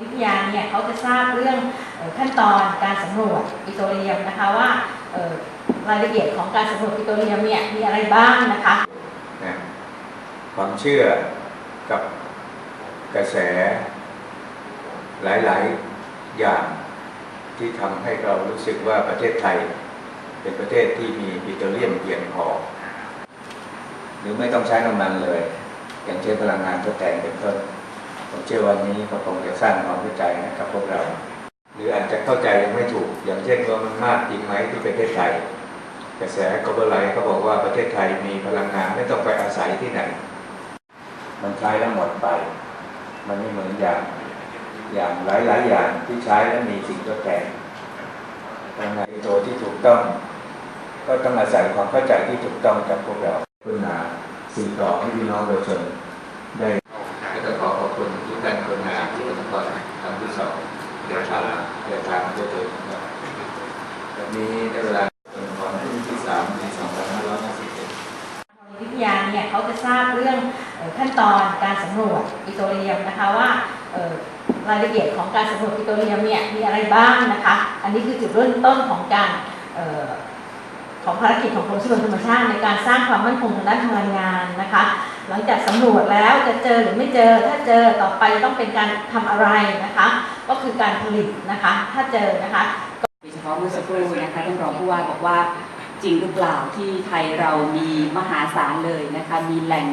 วิทยาเนี่ยเขาจะทราบเรื่องออขั้นตอนการสำรวจปิโตรเลียมนะคะว่ารายละเอียดของการสำรวจปิโตรเลียมเนี่ยมีอะไรบ้างนะคะความเชื่อกับกระแสหลายๆอย่างที่ทำให้เรารู้สึกว่าประเทศไทย เป็นประเทศที่มีปิโตรเลียมเพียงพอ หรือไม่ต้องใช้น้ำมันเลย อย่างเช่นพลังงานทดแทนเป็นต้น เชื่อวันนี้ก็คงจะสร้างความเข้าใจให้กับพวกเรา หรืออาจจะเข้าใจยังไม่ถูก อย่างเช่นว่ามันมากจริงไหมที่ประเทศไทยกระแสกบไลเขาบอกว่าประเทศไทยมีพลังงานไม่ต้องไปอาศัยที่ไหน มันใช้แล้วหมดไป มันไม่เหมือนอย่างอย่างหลายๆอย่างที่ใช้แล้วมีสิ่งทดแทนพลังงานอิโตที่ถูกต้อง ก็ต้องอาศัยความเข้าใจที่ถูกต้องจากพวกเราคุณนาสื่อต่อให้พี่น้องประชาชนได้ก็ต้องขอขอบคุณทุกท่านคนงานที่มาทำครั้งที่สองเดินทางเดินทางด้วยตัวเองครับวันนี้ได้เวลาเป็นวันที่สามปีสองพันห้าร้อยห้าสิบเอ็ด วิทยา เนี่ยเขาจะทราบเรื่องขั้นตอนการสำรวจปิโตรเลียมนะคะว่ารายละเอียดของการสำรวจปิโตรเลียมเนี่ยมีอะไรบ้างนะคะ อันนี้คือจุดเริ่มต้นของการออของภารกิจของกรมทรัพยากรธรรมชาติในการสร้างความมั่นคงทางด้านพลังงานนะคะ หลังจากสำรวจแล้วจะเจอหรือไม่เจอ ถ้าเจอต่อไปต้องเป็นการทำอะไรนะคะ ก็คือการผลิตนะคะ ถ้าเจอนะคะโดยเฉพาะเมื่อสักครู่นะคะท่านรองผู้ว่าบอกว่า จริงหรือเปล่าที่ไทยเรามีมหาศาลเลยนะคะมีแหล่ง